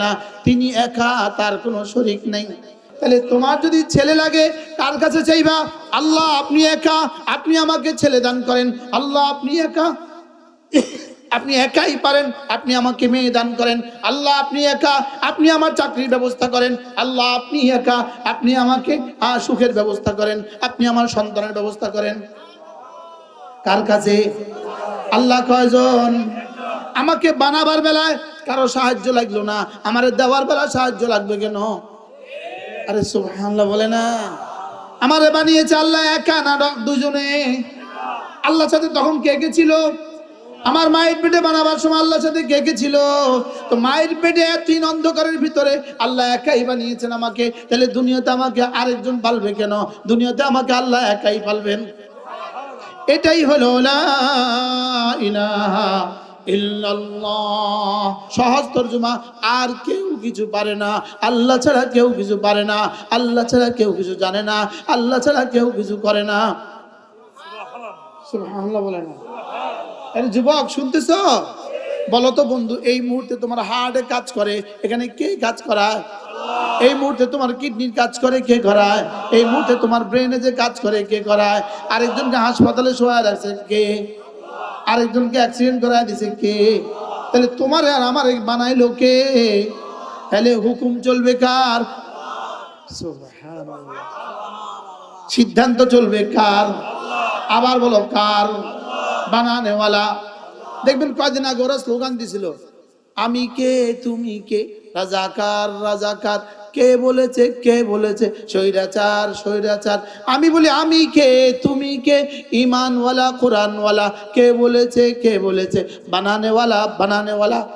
লা তিনি একা, তার কোনো শরীক নেই। তাহলে তোমার যদি ছেলে লাগে, কার কাছে চাইবা? আল্লাহ, আপনি একা, আপনি আমাকে ছেলে দান করেন। আল্লাহ, আপনি একা? আপনি একাই পারেন, আপনি আমাকে মেয়ে দান করেন। আল্লাহ, আপনি একা, আপনি আমার চাকরির ব্যবস্থা করেন। আল্লাহ, আপনি একা, আপনি আমাকে সুখের ব্যবস্থা করেন। আপনি আমার সন্তানের ব্যবস্থা করেন। কার কাছে? আল্লাহ কয়জন? আমাকে বানাবার বেলায় কারও সাহায্য লাগল না। আমার দেওয়ার বেলা সাহায্য লাগবে কেন? আরে সুবহানাল্লাহ বলে না। আমারে বানিয়েছে আল্লাহ একা না দুজনে। আল্লাহর সাথে তখন কে কে ছিল? আমার মায়ের পেটে বানাবার সময় আল্লাহর সাথে কে কে ছিল? তো মায়ের পেটে তিন অন্ধকারের ভিতরে আল্লাহ একাই বানিয়েছেন আমাকে। তাহলে দুনিয়াতে আমাকে আরেকজন পালবে কেন? দুনিয়াতে আমাকে আল্লাহ একাই পালবেন। এটাই হলো লা ইলাহা ইল্লাল্লাহ। সহজ তর্জমা, আর কেউ কিছু পারে না। আল্লাহ ছাড়া কেউ কিছু পারে না। আল্লাহ ছাড়া কেউ কিছু জানে না। আল্লাহ ছাড়া কেউ কিছু করে না। বলে না। আরে যুবক, শুনতেছ? বলো তো বন্ধু, এই মুহূর্তে তোমার হার্টে কাজ করে, এখানে কে কাজ করায়? এই মুহূর্তে তোমার কিডনির কাজ করে, কে করায়? এই মুহূর্তে তোমার ব্রেনে যে কাজ করে, কে করায়? আরেকজনকে হাসপাতালে শোয়া রাখছে কে? আরেকজনকে অ্যাক্সিডেন্ট করায় দিছে কে? তাহলে তোমার আর আমার বানাইলো কে? তাহলে হুকুম চলবে কার? সিদ্ধান্ত চলবে কার? আবার বলো কার? বানানেওয়ালা। দেখবেন কয়দিন আগে ওরা স্লোগান দিছিল, আমি কে, তুমি কে? রাজাকার রাজাকার। কে বলেছে কে বলেছে? স্বৈরাচার স্বৈরাচার। আমি বলি, আমি কে? তুমি কে? ইমানওয়ালা কোরআনওয়ালা, কে বলেছে কে বলেছে? বানানেওয়ালা বানানেওয়ালা।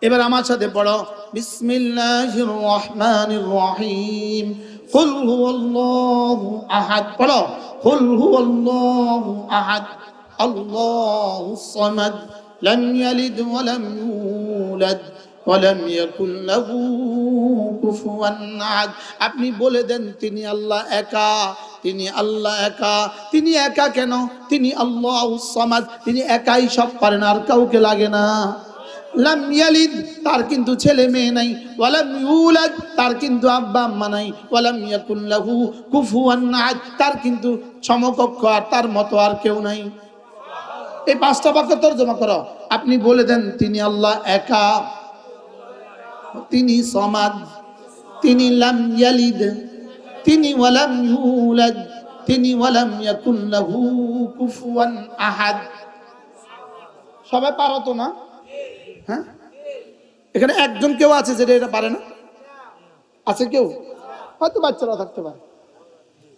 এবার আমার সাথে পড়ো। বিসমিল্লাহির রহমানির রহিম কুল হুয়াল্লাহু আহাদ। পড়ো। কুল হুয়াল্লাহু আহাদ। আল্লাহুস সামাদ। লাম ইয়ালিদ ওয়া লাম ইউলাদ। আপনি বলে দেন, তিনি আল্লাহ একা, তিনি আল্লাহ একা, তিনি একা কেন? তিনি আল্লাহুস সামাদ, তিনি একাই সব পারেন, আর কাউকে লাগে না। লাম ইয়ালিদ, তার কিন্তু ছেলে মেয়ে নাই। ওয়ালাম ইউলাদ, তার কিন্তু আব্বা আম্মা নাই। ওয়ালাম ইয়াকুল লাহু কুফুয়ান আহাদ, তার কিন্তু সমকক্ষ, আর তার মতো আর কেউ নাই। এই পাঁচটা বাক্য তর্জমা করো। আপনি বলে দেন, তিনি আল্লাহ একা তিনি সমাদ, তিনি লাম ইয়ালিদ, তিনি ওয়ালাম ইউলাদ, তিনি ওয়ালাম ইয়াকুল লাহু কুফুয়ান আহাদ। সবাই পারো তো না? হ্যাঁ? এখানে একজন কেউ আছে যেটা এটা পারে না? আছে কেউ? হয়তো বাচ্চারা থাকতে পারে।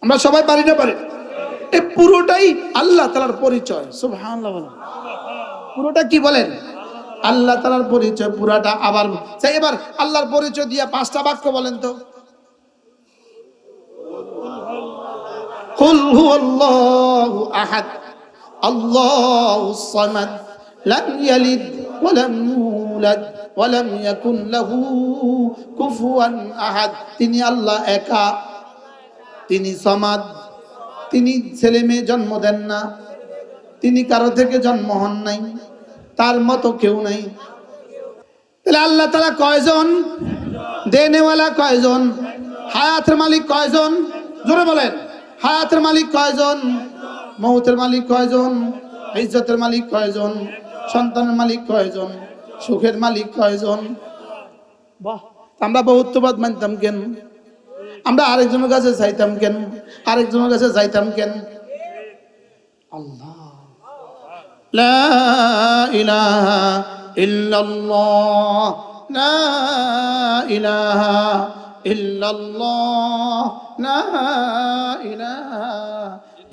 আমরা সবাই পারি না পারি? এই পুরোটাই আল্লাহ তালার পরিচয়, সুবহানাল্লাহ পুরোটা কি বলেন? আল্লাহ তালার পরিচয় পুরাটা আবার সেই এবার আল্লাহর পরিচয় দিয়ে পাঁচটা বাক্য বলেন তো قل هو الله أحد الله الصمد لم يلد ولم يولد ولم يكن له كفوا أحد তিনি আল্লাহ একা তিনি সমাদ তিনি ছেলে মেয়ে জন্ম দেন না তিনি কারো থেকে জন্ম হন নাই তার মতো কেউ নাই। তাহলে আল্লাহ তালা কয়জন? দেনেওয়ালা কয়জন? হায়াতের মালিক কয়জন? জোরে বলেন। হায়াতের মালিক কয়জন? মৌতের মালিক কয়জন? ইজ্জতের মালিক কয়জন? সন্তানের মালিক কয়জন? সুখের মালিক কয়জন? আমরা বহুত্ববাদ মানতাম কেন? আমরা আরেকজনের কাছে চাইতাম কেন? আরেকজনের কাছে যাইতাম কেন? আল্লাহ। لا إله إلا الله لا إله إلا الله لا إله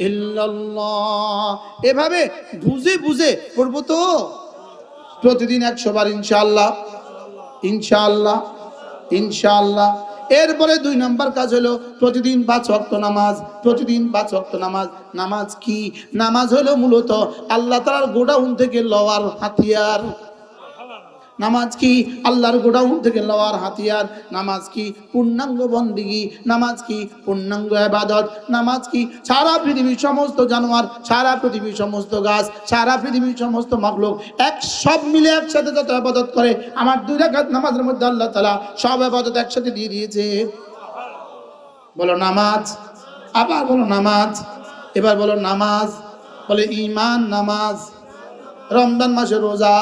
إلا الله এভাবে বুঝে বুঝে পড়বো তো প্রতিদিন একশো বার ইনশাআল্লাহ ইনশাআল্লাহ ইনশাআল্লাহ এরপরে দুই নম্বর কাজ হলো প্রতিদিন পাঁচ অক্ত নামাজ, প্রতিদিন পাঁচ অক্ত নামাজ। নামাজ কি? নামাজ হলো মূলত আল্লাহ তালার গোডাউন থেকে লওয়ার হাতিয়ার। নামাজ কি আল্লাহর গোডাউন থেকে লওয়ার হাতিয়ার? নামাজ কি পূর্ণাঙ্গ বন্দিগি? নামাজ কি পূর্ণাঙ্গ আবাদত? নামাজ কি সারা পৃথিবীর সমস্ত জানোয়ার, সারা পৃথিবীর সমস্ত গাছ, সারা পৃথিবীর সমস্ত মাগলোক এক সব মিলে একসাথে যত আবাদত করে, আমার দুই রাকাত নামাজের মধ্যে আল্লাহ তালা সব আবাদত একসাথে দিয়ে দিয়েছে। বলো নামাজ, আবার বলো নামাজ, এবার বলো নামাজ, বলে ইমান নামাজ, রমজান মাসে রোজা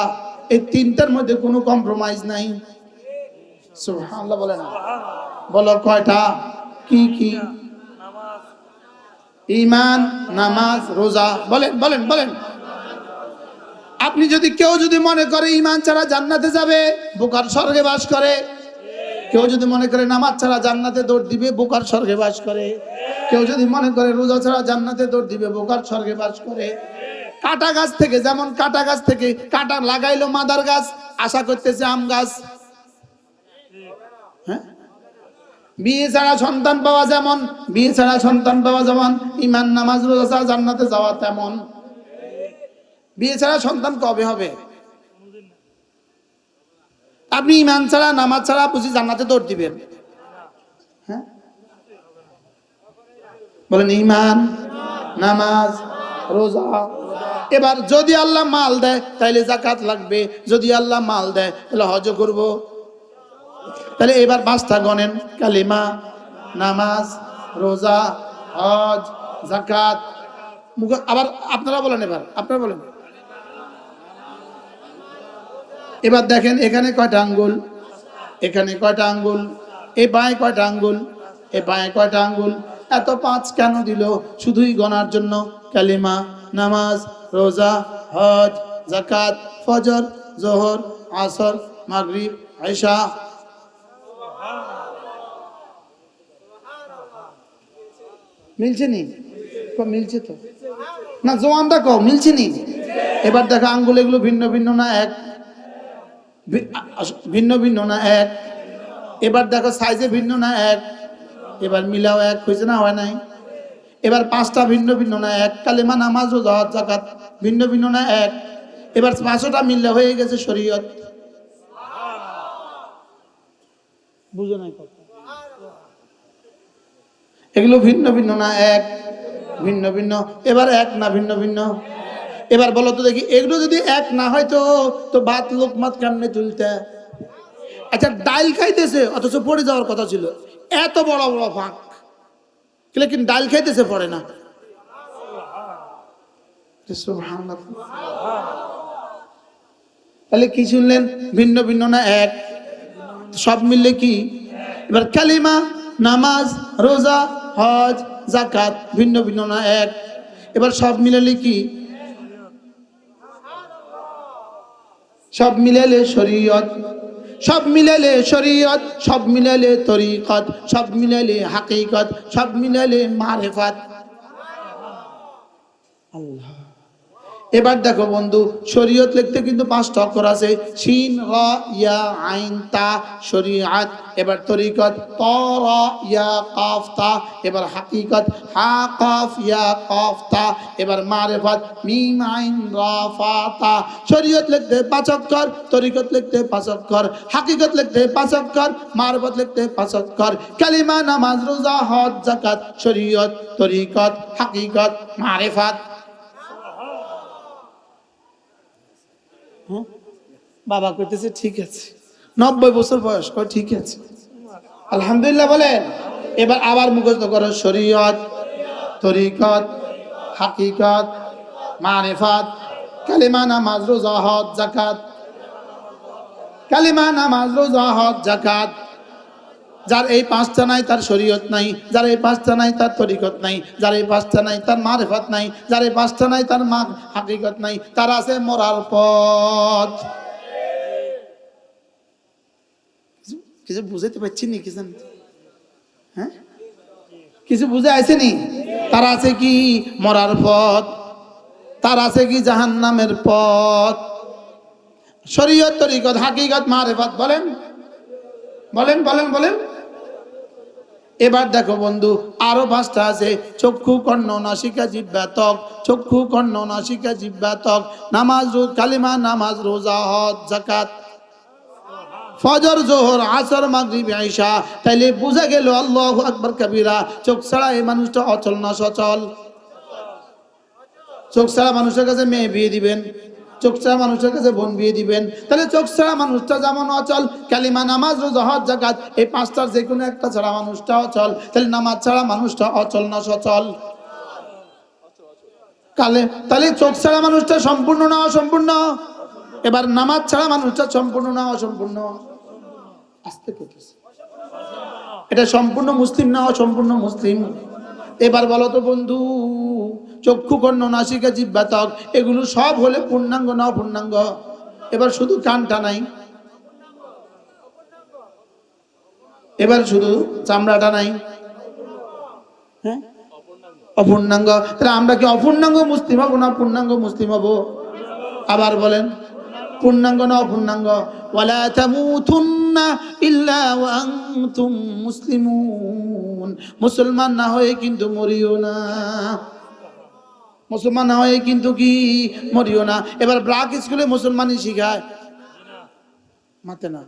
এই তিনটার মধ্যে কোনো কম্প্রোমাইজ নাই। সুবহানাল্লাহ বলে না। বলো কয়টা? কি কি? ইমান নামাজ, রোজা। বলেন বলেন বলেন। আপনি যদি কেউ যদি মনে করে ইমান ছাড়া জান্নাতে যাবে বোকার স্বর্গে বাস করে। কেউ যদি মনে করে নামাজ ছাড়া জান্নাতে দৌড় দিবে বোকার স্বর্গে বাস করে। কেউ যদি মনে করে রোজা ছাড়া জান্নাতে দৌড় দিবে বোকার স্বর্গে বাস করে। কাটা গাছ থেকে, যেমন কাটা গাছ থেকে কাটা লাগাইলো মাদার গাছ, আশা করতেছে আম গাছ। হ্যাঁ? বিয়ে ছাড়া সন্তান পাওয়া যেমন, বিয়ে ছাড়া সন্তান পাওয়া যেমন ইমান নামাজ, রোজা জান্নাতে যাওয়া তেমন। বিয়ে ছাড়া সন্তান কবে হবে? আপনি ইমান ছাড়া, নামাজ ছাড়া বুঝি জান্নাতে দৌড় দিবেন। হ্যাঁ? বলেন ইমান নামাজ, রোজা এবার যদি আল্লাহ মাল দেয় তাহলে জাকাত লাগবে। যদি আল্লাহ মাল দেয় তাহলে হজ করব। তাহলে এবার পাঁচটা গণেন কালিমা, নামাজ, রোজা, হজ জাকাত আবার আপনারা বলেন এবার। আপনারা বলেন। এবার দেখেন, এখানে কয়টা আঙ্গুল? এখানে কয়টা আঙ্গুল? এ বাঁয়ে কয়টা আঙ্গুল? এ বাঁয়ে কয়টা আঙ্গুল? এত পাঁচ কেন দিল? শুধুই গণার জন্য। কালিমা, নামাজ রোজা, হজ জাকাত ফজর, জোহর, আসর, মাগরিব আয়সা মিলছে নি? মিলছে তো? না, জোয়ানটা কও, মিলছে নি? এবার দেখো আঙ্গুল এগুলো ভিন্ন ভিন্ন না এক? ভিন্ন ভিন্ন না এক? এবার দেখো সাইজে ভিন্ন না এক? এবার মিলাও এক, হয়েছে না হয় নাই? এবার পাঁচটা ভিন্ন ভিন্ন না এক কালেমা নামাজ ও জাকাত জাকাত ভিন্ন ভিন্ন না এক। এবার পাঁচটা মিললে হয়ে গেছে শরীয়ত। বুঝো নাই এগুলো ভিন্ন ভিন্ন না এক ভিন্ন ভিন্ন। এবার এক না ভিন্ন ভিন্ন। এবার বলো তো দেখি এগুলো যদি এক না হয় তো তো ভাত লোকমাত কেমনে তুলতে? আচ্ছা ডাইল খাইতেছে অথচ পড়ে যাওয়ার কথা ছিল। এত বড় বড় ফাঁক। কিন্তু ডাইল খাইতেছে, পড়ে না। তাহলে কি শুনলেন? ভিন্ন ভিন্ন না এক? সব মিললে কি? এবার কালিমা, নামাজ, রোজা, হজ জাকাত ভিন্ন ভিন্ন না এক? এবার সব মিলালে কি? সব মিলালে শরীয়ত। সব মিলালে শরীয়ত সব মিলালে তরিকত সব মিলালে হাকিকত সব মিলালে মারেফাত। আল্লাহ। এবার দেখো বন্ধু, শরীয়ত লিখতে কিন্তু পাঁচটা অক্ষর আছে। শিন র, ইয়া, আইন, তা, শরীয়ত, এবার তরিকত, ত, র, ইয়া, কাফ, তা, এবার হাকিকত, হা, কাফ, ইয়া, কাফ, তা, এবার মারেফত, মিম, আইন, রা, ফা, তা। শরীয়ত লিখতে পাঁচ অক্ষর, তরিকত লিখতে পাঁচ অক্ষর, হাকিকত লিখতে পাঁচ অক্ষর, মারফত লিখতে পাঁচ অক্ষর। কালিমা, নামাজ, রোজা, হজ জাকাত শরীয়ত, তরিকত, হাকিকত, মারেফত। বাবা কইতেছে, ঠিক আছে। নব্বই বছর বয়স, কয়, ঠিক আছে। আলহামদুলিল্লাহ বলেন, এবার আবার মুখস্থ করো শরীয়ত, তরিকত, হাকিকত, মারেফাত, কালিমা, নামাজ, রোজা, হজ জাকাত কালিমা, নামাজ, রোজা, হজ জাকাত যার এই পাঁচটা নাই, তার শরীয়ত নাই, যার এই পাঁচটা নাই, তার তরিকত নাই, যার এই পাঁচটা নাই, তার মারেফত নাই, যার এই পাঁচটা নাই, তার মা হাকিকত নাই, তার আছে মরার পথ। কিছু- বুঝাইতে পারছি নি কিছু হ্যাঁ? কিছু বুঝে আছে নি? তার আছে কি মরার পথ, তার আছে কি জাহান্নামের পথ। শরীয়ত, তরিকত, হাকিকত, মারেফত, বলেন। বলেন বলেন বলেন। এবার দেখো বন্ধু, আরও পাঁচটা আছে, চক্ষু, কর্ণ, নাসিকা, জিব্বা, ত্বক। চক্ষু, কর্ণ, নাসিকা, জিব্বা, ত্বক। নামাজ রোজ, কালিমা, নামাজ রোজা, হজ জাকাত ফজর, জোহর, আসর, মাগরিব আইসা তাইলে বোঝা গেল আল্লাহ আকবর কবিরা, চোখ ছাড়া এই মানুষটা অচল না সচল? চোখ ছাড়া মানুষের কাছে মেয়ে বিয়ে দিবেন? চোখ ছাড়া মানুষের কাছে বোন বিয়ে দিবেন। তাহলে চোখ ছাড়া মানুষটা যেমন অচল, কালিমা, নামাজ, রোজা, হজ জাকাত এই পাঁচটার যে কোনো একটা ছাড়া মানুষটা অচল। তাহলে নামাজ ছাড়া মানুষটা অচল না সচল? কালে, তাহলে চোখ ছাড়া মানুষটা সম্পূর্ণ না অসম্পূর্ণ? এবার নামাজ ছাড়া মানুষটা সম্পূর্ণ না অসম্পূর্ণ? আস্তে করতেছে। এটা সম্পূর্ণ মুসলিম না অসম্পূর্ণ মুসলিম? এবার বলো তো বন্ধু চক্ষু কর্ণ নাসিকা জিব্বাতক এগুলো সব হলে পূর্ণাঙ্গ না অপূর্ণাঙ্গ? এবার শুধু কানটা নাই। এবার শুধু চামড়াটা নাই। হ্যাঁ? অপূর্ণাঙ্গ। তাহলে আমরা কি অপূর্ণাঙ্গ মুসলিম হব না পূর্ণাঙ্গ মুসলিম হব? আবার বলেন, পূর্ণাঙ্গ না অপূর্ণাঙ্গ? মুসলিমুন। মুসলমান না হয়ে কিন্তু মরিও না। মুসলমান না হয়ে কিন্তু কি? মরিও না। এবার ব্রাক স্কুলে মুসলমানই শিখায়। মাতে না।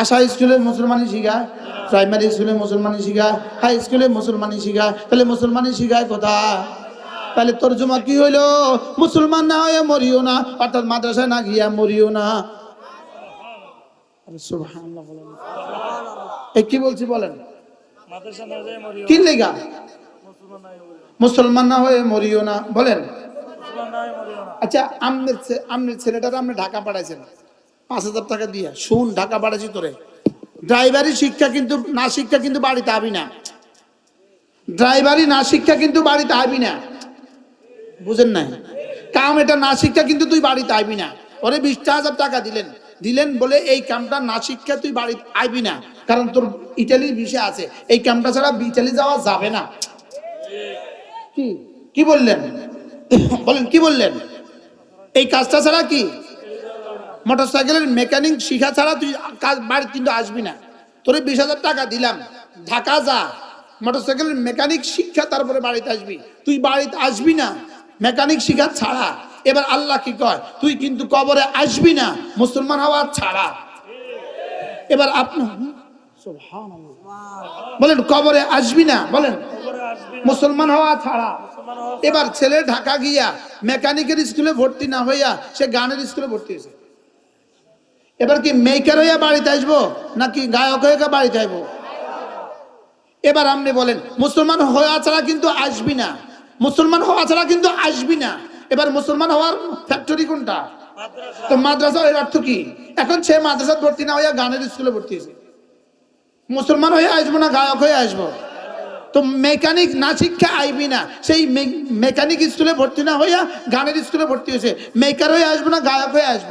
আশা স্কুলে মুসলমানই শিখায়। প্রাইমারি স্কুলে মুসলমানই শিখায়। হাই স্কুলে মুসলমানই শিখায়। তাহলে মুসলমানই শিখায় কোথায়? তাহলে তর্জমা কি হইল? মুসলমান না হয়ে মরিও না। অর্থাৎ মাদ্রাসায় না গিয়া মরিও না। কি বলছি বলেন? কি লেগা? মুসলমান না হয়ে মরিও না বলেন। আচ্ছা আমনের আমনের ছেলেটাকে আপনি ঢাকা পাঠাইছেন। পাঁচ হাজার টাকা দিয়ে। শুন ঢাকা পাঠাইছি তোরে। ড্রাইভারি শিক্ষা কিন্তু না শিক্ষা কিন্তু বাড়িতে আবি না। ড্রাইভারি না শিক্ষা কিন্তু বাড়িতে আবি না। বুঝেন নাই? কাম এটা না শিক্ষা কিন্তু তুই বাড়িতে আইবি না। ওরে বিশটা হাজার টাকা দিলেন। দিলেন বলে এই কামটা না শিক্ষা তুই বাড়িতে আইবি না। কারণ তোর ইটালির বিষয় আছে। এই কামটা ছাড়া ইটালি যাওয়া যাবে না। কি? কি বললেন? বলেন কি বললেন? এই কাজটা ছাড়া কি? মোটর সাইকেলের মেকানিক শিখা ছাড়া তুই কাজ বাড়ি কিন্তু আসবি না। তোরে বিশ হাজার টাকা দিলাম। ঢাকা যা। মোটর সাইকেলের মেকানিক শিক্ষা তারপরে বাড়িতে আসবি। তুই বাড়িতে আসবি না। মেকানিক শিখা ছাড়া। এবার আল্লাহ কি কয়? তুই কিন্তু কবরে আসবি না। মুসলমান হওয়া ছাড়া। এবার আপনি বলেন কবরে আসবি না? বলেন। মুসলমান হওয়া ছাড়া। এবার ছেলে ঢাকা গিয়া মেকানিকের স্কুলে ভর্তি না হইয়া সে গানের স্কুলে ভর্তি হয়েছে। এবার কি মেকার হইয়া বাড়িতে আসব নাকি গায়ক হয়ে বাড়িতে আসব? এবার আপনি বলেন মুসলমান হওয়া ছাড়া কিন্তু আসবি না। মুসলমান হওয়া ছাড়া কিন্তু আসবি না। এবার মুসলমান হওয়ার ফ্যাক্টরি কোনটা? তো মাদ্রাসা এর অর্থ কি? এখন সে মাদ্রাসা ভর্তি না হইয়া গানের স্কুলে ভর্তি হয়েছে। মুসলমান হয়ে আসব না গায়ক হয়ে আসব? তো মেকানিক না শিক্ষা আইবি না। সেই মেকানিক স্কুলে ভর্তি না হইয়া গানের স্কুলে ভর্তি হয়েছে মেকার হয়ে আসব না, গায়ক হয়ে আসব?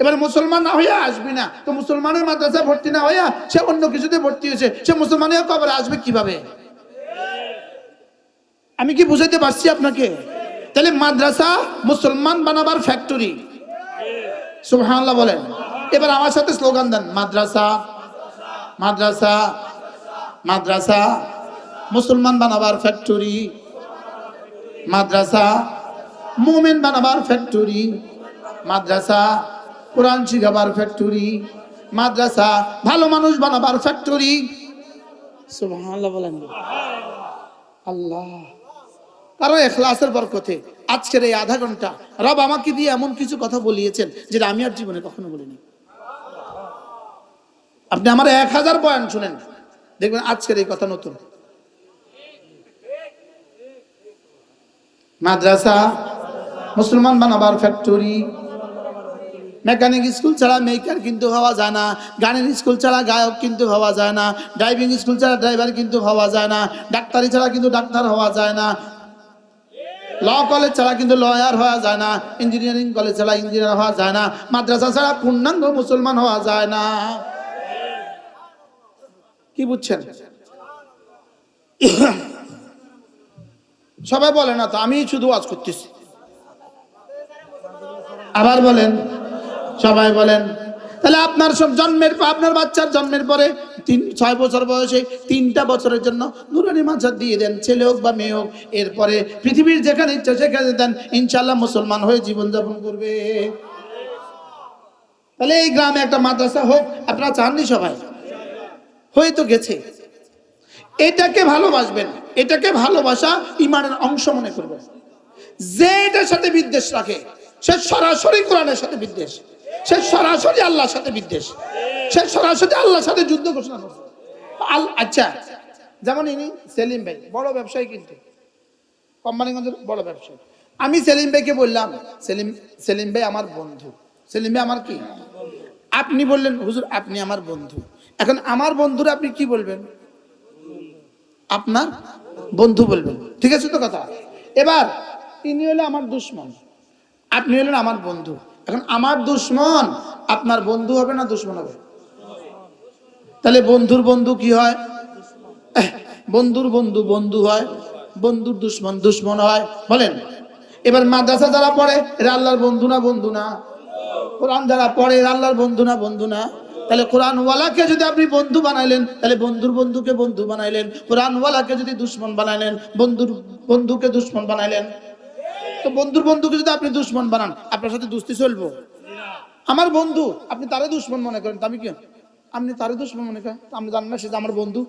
এবার মুসলমান না হইয়া আসবি না। তো মুসলমানের মাদ্রাসা ভর্তি না হইয়া সে অন্য কিছুতে ভর্তি হয়েছে সে মুসলমান হয়ে কবরে আসবে কীভাবে? আমি কি বুঝাইতে পারছি আপনাকে? তাহলে মাদ্রাসা মুসলমান বানাবার ফ্যাক্টরি সুবহানাল্লাহ বলেন। এবার আমার সাথে স্লোগান দেন, মাদ্রাসা মাদ্রাসা মাদ্রাসা। মুসলমান বানাবার ফ্যাক্টরি মাদ্রাসা মোমেন বানাবার ফ্যাক্টরি মাদ্রাসা কোরআন শিখাবার ফ্যাক্টরি মাদ্রাসা ভালো মানুষ বানাবার ফ্যাক্টরি বলেন। আল্লাহ। কারণ এখলাসের বরকতে আজকের এই আধা ঘণ্টা রব আমাকে দিয়ে এমন কিছু কথা বলিয়েছেন যেটা আমি আর জীবনে কখনো বলিনি। আপনি আমার এক হাজার বয়ান শুনেন দেখবেন আজকের এই কথা নতুন। মাদ্রাসা, মুসলমান বানাবার ফ্যাক্টরি মেকানিক স্কুল ছাড়া মেকার কিন্তু হওয়া যায় না, গানের স্কুল ছাড়া গায়ক কিন্তু হওয়া যায় না ড্রাইভিং স্কুল ছাড়া ড্রাইভার কিন্তু হওয়া যায় না, ডাক্তারি ছাড়া কিন্তু ডাক্তার হওয়া যায় না ল কলেজ ছাড়া কিন্তু লয়ার হওয়া যায় না ইঞ্জিনিয়ারিং কলেজ ছাড়া ইঞ্জিনিয়ার হওয়া যায় না, মাদ্রাসা ছাড়া পূর্ণাঙ্গ মুসলমান হওয়া যায় না। কি বুঝছেন? সবাই বলে, না তো আমি শুধু আজ করতেছি। আবার বলেন, সবাই বলেন, তাহলে আপনার সব জন্মের, আপনার বাচ্চার জন্মের পরে তিন, ছয় বছর বয়সে তিনটা বছরের জন্য নুরানি মাঝার দিয়ে দেন, ছেলে হোক বা মেয়ে হোক। এরপরে পৃথিবীর যেখানে ইচ্ছা সেখানে দেন ইনশাল্লাহ মুসলমান হয়ে জীবনযাপন করবে। তাহলে এই গ্রামে একটা মাদ্রাসা হোক, আপনারা চাননি সবাই? হয়ে তো গেছে। এটাকে ভালোবাসবেন, এটাকে ভালোবাসা ইমানের অংশ মনে করবেন। যে এটার সাথে বিদ্বেষ রাখে, সে সরাসরি কোরআনের সাথে বিদ্বেষ, সে সরাসরি আল্লাহর সাথে বিদ্বেষ, সে সরাসরি আল্লাহর সাথে যুদ্ধ ঘোষণা করছে। আল আচ্ছা যেমন ইনি সেলিম ভাই, বড় ব্যবসায়ী কিন্তু। কোম্পানিগঞ্জের বড় ব্যবসায়ী। আমি সেলিম ভাইকে বললাম, সেলিম সেলিম ভাই আমার বন্ধু। সেলিম ভাই আমার কি? আপনি বললেন, হুজুর, আপনি আমার বন্ধু। এখন আমার বন্ধুরা আপনি কি বলবেন? আপনার বন্ধু বলবেন। ঠিক আছে তো কথা? এবার ইনি হলো আমার দুশ্মন, আপনি হলেন আমার বন্ধু। এখন আমার দুশ্মন, আপনার বন্ধু হবে না দুশ্মন হবে? তাহলে বন্ধুর বন্ধু কি হয়? বন্ধুর বন্ধু বন্ধু হয়, বন্ধুর দুশ্মন দুশ্মন হয়। বলেন, এবার মাদ্রাসা যারা পড়ে, এরা আল্লাহর বন্ধু না বন্ধু না? কোরআন যারা পড়ে, এরা আল্লাহর বন্ধু না বন্ধু না? তাহলে কোরআন ওয়ালাকে যদি আপনি বন্ধু বানাইলেন, তাহলে বন্ধুর বন্ধুকে বন্ধু বানাইলেন কোরআন ওয়ালাকে যদি দুশ্মন বানাইলেন, বন্ধুর বন্ধুকে দুশ্মন বানাইলেন। তো বন্ধুর বন্ধুকে যদি আপনি দুশ্মন বানান, আপনার সাথে দুস্তি চলবো? আমার বন্ধু, আপনি তারে দুশ্মন মনে করেন আমি কি? আপনি তারে দুশ্মন মনে করেন আমি জানেন না, সে আমার বন্ধু।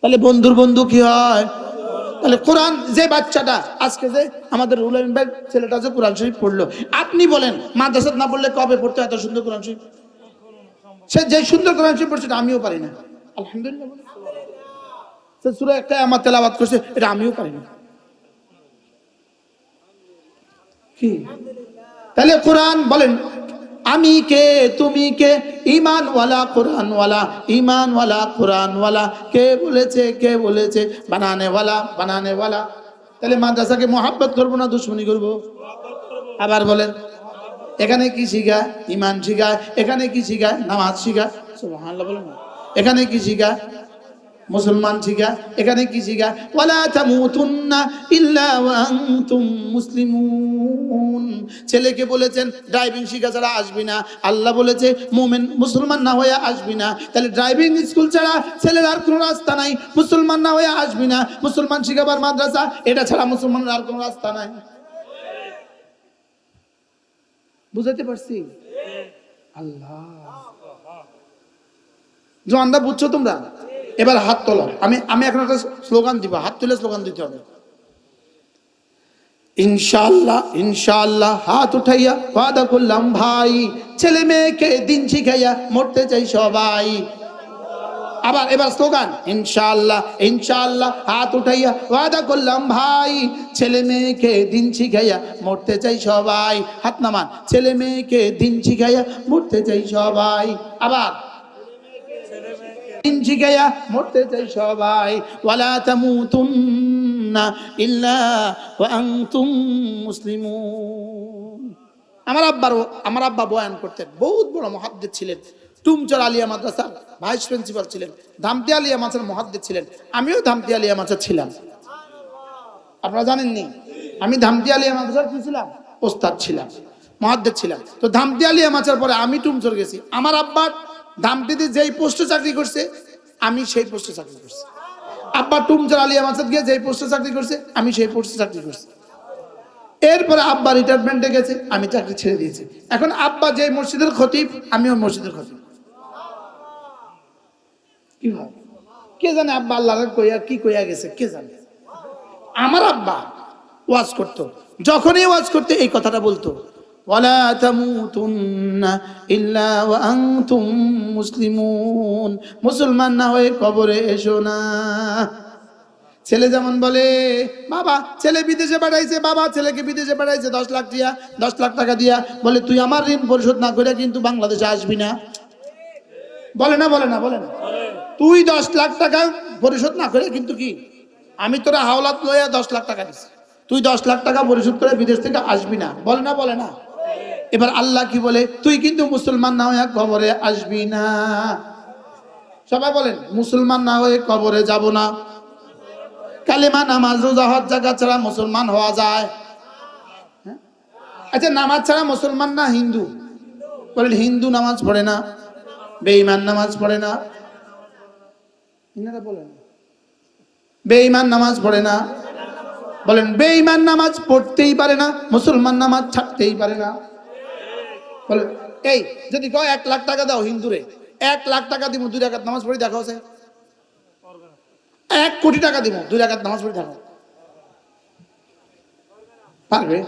তাহলে বন্ধুর বন্ধু কি হয়? তাহলে কোরআন যে বাচ্চাটা, আজকে যে আমাদের রুলেন ভাই ছেলেটা যে কোরআন শরীফ পড়ল। আপনি বলেন, মাদ্রাসাত না পড়লে কবে পড়তে এত সুন্দর কোরআন শরীফ? সে যে সুন্দর কোরআন শরীফ পড়ছে আমিও পারি না। আলহামদুলিল্লাহ সে একটা আমার তেলাবাদ করছে, এটা আমিও পারি না। কি? তাহলে কোরআন, বলেন আমি কে, তুমি কে? ইমানওয়ালা কোরআনওয়ালা ইমানওয়ালা কোরআনওয়ালা। কে বলেছে কে বলেছে? বানানেওয়ালা বানানেওয়ালা। তাহলে মাদ্রাসাকে মহাব্বত করব না, দুশ্মনী করব? আবার বলেন, এখানে কি শিখায়? ইমান শিখায়। এখানে কি শিখায়? নামাজ শিখায়। বলেন এখানে কি শিখায়? মুসলমান শিখা এখানে কি শিখা ওয়ালা তামুতুন্না ইল্লা ওয়া আনতুম মুসলিমুন। ছেলেকে বলেছেন ড্রাইভিং শিখা ছাড়া আসবি না। আল্লাহ বলেছে মুমিন মুসলমান না হয়ে আসবি না। তাহলে ড্রাইভিং স্কুল ছাড়া ছেলের আর কোনো রাস্তা নাই। মুসলমান না হয়ে আসবি না। মুসলমান শিখাবার মাদ্রাসা এটা ছাড়া মুসলমানের আর কোনো রাস্তা নাই। বুঝাতে পারছি? আল্লাহ। জোয়ানদা বুঝছ তোমরা? এবার হাত তোলো। আমি আমি এখন একটা স্লোগান দিব, হাত তুলে স্লোগান দিতে হবে। ইনশাআল্লাহ ইনশাআল্লাহ, হাত উঠাইয়া ওয়াদা করলাম ভাই, ছেলে মেয়েকে দিন শিখাইয়া মরতে চাই সবাই। আবার এবার স্লোগান, ইনশাআল্লাহ ইনশাআল্লাহ, হাত উঠাইয়া ওয়াদা করলাম ভাই, ছেলে মেয়েকে দিন শিখাইয়া মরতে চাই সবাই। হাত নামান, ছেলে মেয়েকে দিন শিখাইয়া মরতে চাই সবাই। আবার দিন শিখাইয়া মরতে চাই সবাই। ওয়ালা তামুতুন্না ইল্লা ওয়া আনতুম মুসলিমুন। আমার আব্বার আমার আব্বা বয়ান করতেন। বহুত বড় মহাদ্দেদ ছিলেন। টুমচর আলিয়া মাদ্রাসার ভাইস প্রিন্সিপাল ছিলেন। ধামতি আলিয়া মাছের মহাদ্দেদ ছিলেন। আমিও ধামতি আলিয়া মাছের ছিলাম। আপনারা জানেননি? আমি ধামতি আলিয়া মাদ্রাসার কি ছিলাম? ওস্তাদ ছিলাম। মহাদ্দেদ ছিলাম। তো ধামতি আলিয়া মাছের পরে আমি টুমচর গেছি। আমার আব্বার ধামতিতে যেই পোস্টে চাকরি করছে, আমি সেই পোস্টে চাকরি করছি। আব্বা টুমচর আলিয়া মাছের গিয়ে যেই পোস্টে চাকরি করছে, আমি সেই পোস্টে চাকরি করছি। এরপরে আব্বা রিটায়ারমেন্টে গেছে, আমি চাকরি ছেড়ে দিয়েছি। এখন আব্বা যে মসজিদের খতিব আমি ওই মসজিদের খতিব। কি কে জানে আব্বা আল্লাহ কইয়া কি কইয়া গেছে, কে জানে? আমার আব্বা ওয়াজ করতো। যখনই ওয়াজ করতে এই কথাটা বলতো তামুতুন্না ইল্লা ওয়া আনতুম মুসলিমুন মুসলমান না হয়ে কবরে এসো না। ছেলে যেমন বলে, বাবা, ছেলে বিদেশে পাঠাইছে, বাবা, ছেলেকে বিদেশে পাঠাইছে, দশ লাখ দিয়া, দশ লাখ টাকা দিয়া। বলে, তুই আমার ঋণ পরিশোধ না করে কিন্তু বাংলাদেশে আসবি না। বলে না বলে না বলে না। তুই দশ লাখ টাকা পরিশোধ না করে কিন্তু কি? আমি তোরা হাওলাত লইয়া দশ লাখ টাকা দিছি। তুই দশ লাখ টাকা পরিশোধ করে বিদেশ থেকে আসবি না। বলে না বলে না। এবার আল্লাহ কি বলে? তুই কিন্তু মুসলমান না হয়ে কবরে আসবি না। সবাই বলেন, মুসলমান না হয়ে কবরে যাব না। কালেমা, নামাজ, রোজা, হজ জায়গা ছাড়া মুসলমান হওয়া যায়। হ্যাঁ? আচ্ছা নামাজ ছাড়া মুসলমান না হিন্দু? বলেন, হিন্দু নামাজ পড়ে না, বেঈমান নামাজ পড়ে না। ইনারা বলেন, বেঈমান নামাজ পড়ে না। বলেন, বেঈমান নামাজ পড়তেই পারে না, মুসলমান নামাজ ছাড়তেই পারে না। বলেন এই, যদি কয় এক লাখ টাকা দাও হিন্দুরে, এক লাখ টাকা দিব দুই রাকাত নামাজ পড়ি দেখা এক কোটি টাকা দিব দুই রাকাত নামাজ পড়ি দেখো পারবে?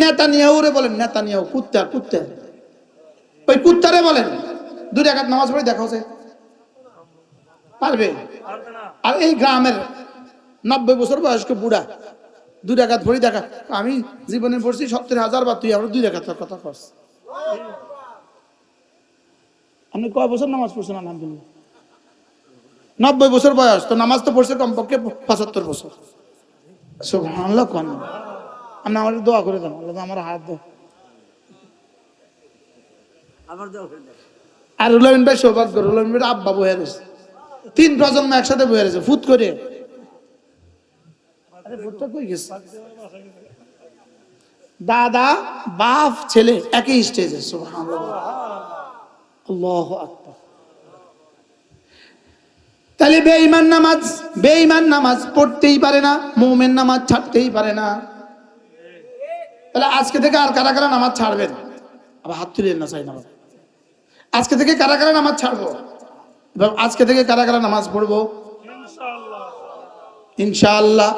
নেতা নিয়েও রে বলেন নেতা নিয়েও কুত্তা কুত্তা। ওই কুত্তারে বলেন, দুই রাকাত নামাজ পড়ি দেখা আছে পারবে? আর এই গ্রামের নব্বই বছর বয়স্ক বুড়া, দুই রাকাত ভরি দেখা, আমি জীবনে পড়ছি সত্তর হাজার বা তুই আমরা দুই রাকাত কথা কস। আপনি কয় বছর নামাজ পড়ছেন আলহামদুলিল্লাহ? নব্বই বছর বয়স তো নামাজ তো পড়ছে কমপক্ষে পঁচাত্তর বছর। সুবহানাল্লাহ কোন আপনি আমার দোয়া করে দেন আল্লাহ আমার হাত দো আর রুলামিন ভাই সৌভাগ্য রুলামিন ভাই আব্বা বয়ে রয়েছে তিন প্রজন্ম একসাথে বয়ে রয়েছে ফুট করে। আরে ফুটটা কই গেছে? দাদা, বাপ, ছেলে, একই স্টেজে তাহলে বেঈমান নামাজ বেঈমান নামাজ পড়তেই পারে না, মুমিন নামাজ ছাড়তেই পারে না। তাহলে আজকে থেকে আর কারা কারা নামাজ ছাড়বেন? আবার হাত তুলেন না চাই নামাজ আজকে থেকে কারা কারা নামাজ ছাড়বো? আজকে থেকে কারা কারা নামাজ পড়ব? ইনশাআল্লাহ।